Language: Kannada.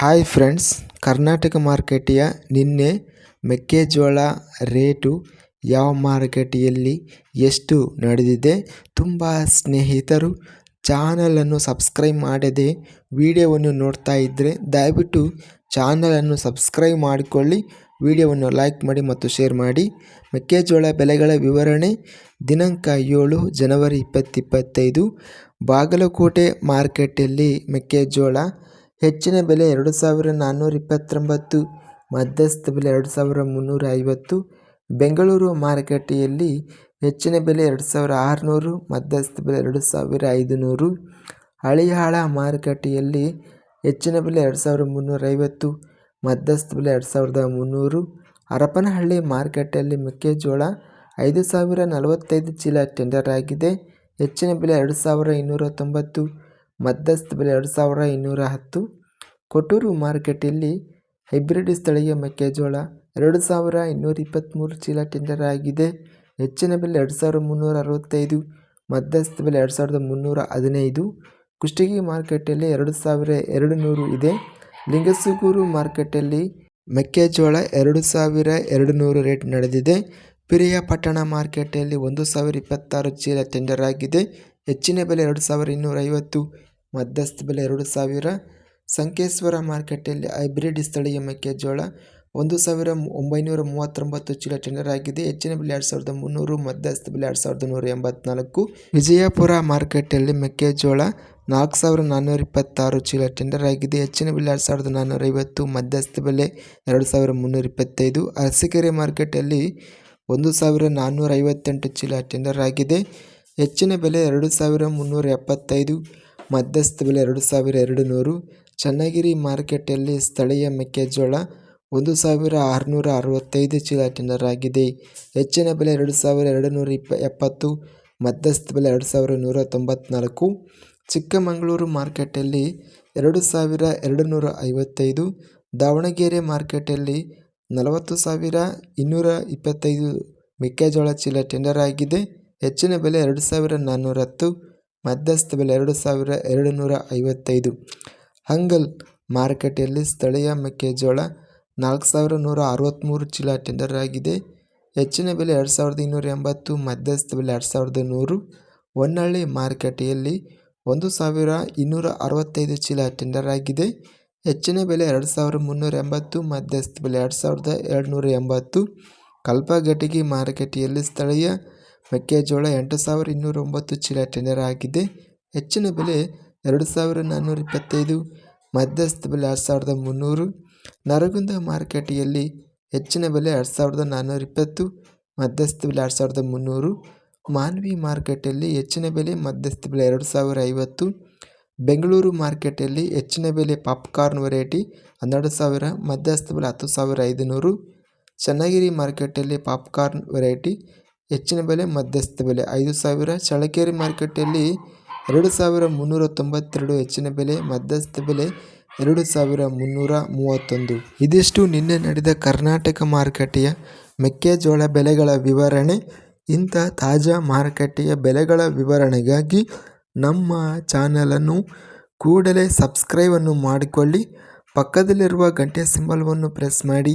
ಹಾಯ್ ಫ್ರೆಂಡ್ಸ್ ಕರ್ನಾಟಕ ಮಾರ್ಕೆಟಿಯ ನಿನ್ನೆ ಮೆಕ್ಕೆಜೋಳ ರೇಟು ಯಾವ ಮಾರುಕಟ್ಟೆಯಲ್ಲಿ ಎಷ್ಟು ನಡೆದಿದೆ ತುಂಬ ಸ್ನೇಹಿತರು ಚಾನಲನ್ನು ಸಬ್ಸ್ಕ್ರೈಬ್ ಮಾಡದೆ ವಿಡಿಯೋವನ್ನು ನೋಡ್ತಾ ಇದ್ದರೆ ದಯವಿಟ್ಟು ಚಾನಲನ್ನು ಸಬ್ಸ್ಕ್ರೈಬ್ ಮಾಡಿಕೊಳ್ಳಿ, ವಿಡಿಯೋವನ್ನು ಲೈಕ್ ಮಾಡಿ ಮತ್ತು ಶೇರ್ ಮಾಡಿ. ಮೆಕ್ಕೆಜೋಳ ಬೆಲೆಗಳ ವಿವರಣೆ ದಿನಾಂಕ ಏಳು ಜನವರಿ ಇಪ್ಪತ್ತಿಪ್ಪತ್ತೈದು ಬಾಗಲಕೋಟೆ ಮಾರ್ಕೆಟಲ್ಲಿ ಮೆಕ್ಕೆಜೋಳ ಹೆಚ್ಚಿನ ಬೆಲೆ ಎರಡು ಸಾವಿರ ನಾನ್ನೂರ ಇಪ್ಪತ್ತೊಂಬತ್ತು, ಮಧ್ಯಸ್ಥ ಬೆಲೆ ಎರಡು ಸಾವಿರ ಮುನ್ನೂರ ಐವತ್ತು, ಬೆಂಗಳೂರು ಮಾರುಕಟ್ಟೆಯಲ್ಲಿ ಹೆಚ್ಚಿನ ಬೆಲೆ ಎರಡು ಸಾವಿರ ಆರುನೂರು, ಮಧ್ಯಸ್ಥ ಬೆಲೆ ಎರಡು ಸಾವಿರ ಐದುನೂರು, ಹಳಿಹಾಳ ಮಾರುಕಟ್ಟೆಯಲ್ಲಿ ಹೆಚ್ಚಿನ ಬೆಲೆ ಎರಡು ಸಾವಿರ ಮುನ್ನೂರೈವತ್ತು ಮಧ್ಯಸ್ಥ ಬೆಲೆ ಎರಡು ಸಾವಿರದ ಮುನ್ನೂರು, ಹರಪನಹಳ್ಳಿ ಮಾರುಕಟ್ಟೆಯಲ್ಲಿ ಮೆಕ್ಕೆಜೋಳ ಐದು ಸಾವಿರ ನಲವತ್ತೈದು ಚೀಲ ಟೆಂಡರ್ ಆಗಿದೆ. ಹೆಚ್ಚಿನ ಬೆಲೆ ಎರಡು ಸಾವಿರ ಇನ್ನೂರ ತೊಂಬತ್ತು ಮಧ್ಯಸ್ಥ ಬೆಲೆ ಎರಡು ಸಾವಿರ ಇನ್ನೂರ ಹತ್ತು. ಕೊಟ್ಟೂರು ಮಾರುಕಟ್ಟೆಯಲ್ಲಿ ಹೈಬ್ರಿಡ್ ಸ್ಥಳೀಯ ಮೆಕ್ಕೆಜೋಳ ಎರಡು ಸಾವಿರ ಇನ್ನೂರ ಇಪ್ಪತ್ತ್ಮೂರು ಚೀಲ ಟೆಂಡರ್ ಆಗಿದೆ ಹೆಚ್ಚಿನ ಬೆಲೆ ಎರಡು ಸಾವಿರದ ಮುನ್ನೂರ ಅರವತ್ತೈದು, ಮಧ್ಯಸ್ಥ ಬೆಲೆ ಎರಡು ಸಾವಿರದ ಮುನ್ನೂರ ಹದಿನೈದು. ಕುಷ್ಟಗಿ ಮಾರುಕಟ್ಟೆಯಲ್ಲಿ ಎರಡು ಸಾವಿರ ಎರಡು ನೂರು ಇದೆ. ಲಿಂಗಸೂಗೂರು ಮಾರುಕಟ್ಟೆಯಲ್ಲಿ ಮೆಕ್ಕೆಜೋಳ ಎರಡು ಸಾವಿರ ಎರಡು ನೂರು ರೇಟ್ ನಡೆದಿದೆ. ಪಿರಿಯಾಪಟ್ಟಣ ಮಾರ್ಕೆಟಲ್ಲಿ ಒಂದು ಸಾವಿರ ಇಪ್ಪತ್ತಾರು ಚೀಲ ಟೆಂಡರ್ ಆಗಿದೆ ಹೆಚ್ಚಿನ ಬೆಲೆ ಎರಡು ಸಾವಿರ ಇನ್ನೂರ ಐವತ್ತು. ಮಧ್ಯಸ್ಥ ಬೆಲೆ ಎರಡು ಸಾವಿರ. ಸಂಕೇಶ್ವರ ಮಾರ್ಕೆಟಲ್ಲಿ ಹೈಬ್ರಿಡ್ ಸ್ಥಳೀಯ ಮೆಕ್ಕೆಜೋಳ ಒಂದು ಸಾವಿರ ಒಂಬೈನೂರ ಮೂವತ್ತೊಂಬತ್ತು ಚೀಲ ಟೆಂಡರ್ ಆಗಿದೆ. ಹೆಚ್ಚಿನ ಬೆಲೆ ಎರಡು ಸಾವಿರದ ಮುನ್ನೂರು, ಮಧ್ಯಸ್ಥ ಬೆಲೆ ಎರಡು ಸಾವಿರದ ನೂರ ಎಂಬತ್ನಾಲ್ಕು. ವಿಜಯಪುರ ಮಾರ್ಕೆಟಲ್ಲಿ ಮೆಕ್ಕೆಜೋಳ ನಾಲ್ಕು ಸಾವಿರ ನಾನ್ನೂರ ಇಪ್ಪತ್ತಾರು ಚೀಲ ಟೆಂಡರ್ ಆಗಿದೆ. ಹೆಚ್ಚಿನ ಬೆಲೆ ಎರಡು ಸಾವಿರದ ನಾನ್ನೂರ ಐವತ್ತು, ಮಧ್ಯಸ್ಥ ಬೆಲೆ ಎರಡು ಸಾವಿರ ಮುನ್ನೂರ ಇಪ್ಪತ್ತೈದು. ಅರಸೀಕೆರೆ ಮಾರ್ಕೆಟಲ್ಲಿ ಒಂದು ಸಾವಿರ ನಾನ್ನೂರ ಐವತ್ತೆಂಟು ಚೀಲ ಟೆಂಡರ್ ಆಗಿದೆ. ಹೆಚ್ಚಿನ ಬೆಲೆ ಎರಡು ಸಾವಿರ ಮುನ್ನೂರ ಎಪ್ಪತ್ತೈದು. ಮಧ್ಯಸ್ಥ ಬೆಲೆ ಎರಡು ಸಾವಿರ ಎರಡು ನೂರು ಚನ್ನಗಿರಿ ಮಾರ್ಕೆಟಲ್ಲಿ ಸ್ಥಳೀಯ ಮೆಕ್ಕೆಜೋಳ ಒಂದು ಸಾವಿರ ಆರುನೂರ ಅರವತ್ತೈದು ಚೀಲ ಟೆಂಡರ್ ಆಗಿದೆ ಹೆಚ್ಚಿನ ಬೆಲೆ ಎರಡು ಸಾವಿರ ಎರಡು ನೂರ ಇಪ್ಪ, ಎಪ್ಪತ್ತು ಮಧ್ಯಸ್ಥ ಬೆಲೆ ಎರಡು ಸಾವಿರ ನೂರ ತೊಂಬತ್ನಾಲ್ಕು, ಚಿಕ್ಕಮಗಳೂರು ಮಾರ್ಕೆಟಲ್ಲಿ ಎರಡು ಸಾವಿರ ಎರಡು ನೂರ ಐವತ್ತೈದು, ದಾವಣಗೆರೆ ಮಾರ್ಕೆಟಲ್ಲಿ ನಲವತ್ತು ಸಾವಿರ ಇನ್ನೂರ ಇಪ್ಪತ್ತೈದು ಮೆಕ್ಕೆಜೋಳ ಚೀಲ ಟೆಂಡರ್ ಆಗಿದೆ ಹೆಚ್ಚಿನ ಬೆಲೆ ಎರಡು ಸಾವಿರ ನಾನ್ನೂರ ಹತ್ತು ಮಧ್ಯಸ್ಥ ಬೆಲೆ ಎರಡು ಸಾವಿರ ಎರಡು ನೂರ ಐವತ್ತೈದು. ಹಂಗಲ್ ಮಾರುಕಟ್ಟೆಯಲ್ಲಿ ಸ್ಥಳೀಯ ಮೆಕ್ಕೆಜೋಳ ನಾಲ್ಕು ಸಾವಿರ ನೂರ ಅರವತ್ತ್ಮೂರು ಚೀಲ ಟೆಂಡರ್ ಆಗಿದೆ. ಹೆಚ್ಚಿನ ಬೆಲೆ ಎರಡು ಸಾವಿರದ ಇನ್ನೂರ ಎಂಬತ್ತು, ಮಧ್ಯಸ್ಥ ಬೆಲೆ ಎರಡು ಸಾವಿರದ ನೂರು. ಹೊನ್ನಳ್ಳಿ ಮಾರುಕಟ್ಟೆಯಲ್ಲಿ ಒಂದು ಸಾವಿರ ಇನ್ನೂರ ಅರವತ್ತೈದು ಚೀಲ ಟೆಂಡರ್ ಆಗಿದೆ. ಹೆಚ್ಚಿನ ಬೆಲೆ ಎರಡು ಸಾವಿರ ಮುನ್ನೂರ ಎಂಬತ್ತು, ಮಧ್ಯಸ್ಥ ಬೆಲೆ ಎರಡು ಸಾವಿರದ ಎರಡುನೂರ ಎಂಬತ್ತು. ಕಲ್ಪಘಟಗಿ ಮಾರುಕಟ್ಟೆಯಲ್ಲಿ ಸ್ಥಳೀಯ ಮೆಕ್ಕೆಜೋಳ ಎಂಟು ಸಾವಿರ ಇನ್ನೂರ ಒಂಬತ್ತು ಚೀಲ ಟೆಂಡರ್ ಆಗಿದೆ. ಹೆಚ್ಚಿನ ಬೆಲೆ ಎರಡು ಸಾವಿರ ನಾನ್ನೂರ ಇಪ್ಪತ್ತೈದು ಮಧ್ಯಸ್ಥ ಬೆಲೆ ಎರಡು ಸಾವಿರದ ಮುನ್ನೂರು ನರಗುಂದ ಮಾರುಕಟ್ಟೆಯಲ್ಲಿ ಹೆಚ್ಚಿನ ಬೆಲೆ ಎರಡು ಸಾವಿರದ ನಾನ್ನೂರ ಇಪ್ಪತ್ತು ಮಧ್ಯಸ್ಥ ಬೆಲೆ ಎರಡು ಸಾವಿರದ ಮುನ್ನೂರು ಮಾನ್ವಿ ಮಾರ್ಕೆಟಲ್ಲಿ ಹೆಚ್ಚಿನ ಬೆಲೆ, ಮಧ್ಯಸ್ಥ ಬೆಲೆ ಎರಡು ಸಾವಿರ ಐವತ್ತು ಬೆಂಗಳೂರು ಮಾರ್ಕೆಟಲ್ಲಿ ಹೆಚ್ಚಿನ ಬೆಲೆ, ಪಾಪ್ಕಾರ್ನ್ ವೆರೈಟಿ ಹನ್ನೆರಡು ಸಾವಿರ ಮಧ್ಯಸ್ಥ ಬೆಲೆ ಹತ್ತು ಸಾವಿರ ಐದುನೂರು ಚನ್ನಗಿರಿ ಮಾರ್ಕೆಟಲ್ಲಿ ಪಾಪ್ಕಾರ್ನ್ ವೆರೈಟಿ ಹೆಚ್ಚಿನ ಬೆಲೆ, ಮಧ್ಯಸ್ಥ ಬೆಲೆ. ಐದು ಸಾವಿರ. ಚಳ್ಳಕೆರೆ ಮಾರ್ಕೆಟಲ್ಲಿ ಎರಡು ಸಾವಿರ ಮುನ್ನೂರ ತೊಂಬತ್ತೆರಡು ಹೆಚ್ಚಿನ ಬೆಲೆ, ಮಧ್ಯಸ್ಥ ಬೆಲೆ ಎರಡು ಸಾವಿರ ಮುನ್ನೂರ ಮೂವತ್ತೊಂದು ಇದಿಷ್ಟು ನಿನ್ನೆ ನಡೆದ ಕರ್ನಾಟಕ ಮಾರುಕಟ್ಟೆಯ ಮೆಕ್ಕೆಜೋಳ ಬೆಲೆಗಳ ವಿವರಣೆ. ಇಂಥ ತಾಜಾ ಮಾರುಕಟ್ಟೆಯ ಬೆಲೆಗಳ ವಿವರಣೆಗಾಗಿ ನಮ್ಮ ಚಾನಲನ್ನು ಕೂಡಲೇ ಸಬ್ಸ್ಕ್ರೈಬನ್ನು ಮಾಡಿಕೊಳ್ಳಿ. ಪಕ್ಕದಲ್ಲಿರುವ ಗಂಟೆ ಸಿಂಬಲ್ವನ್ನು ಪ್ರೆಸ್ ಮಾಡಿ.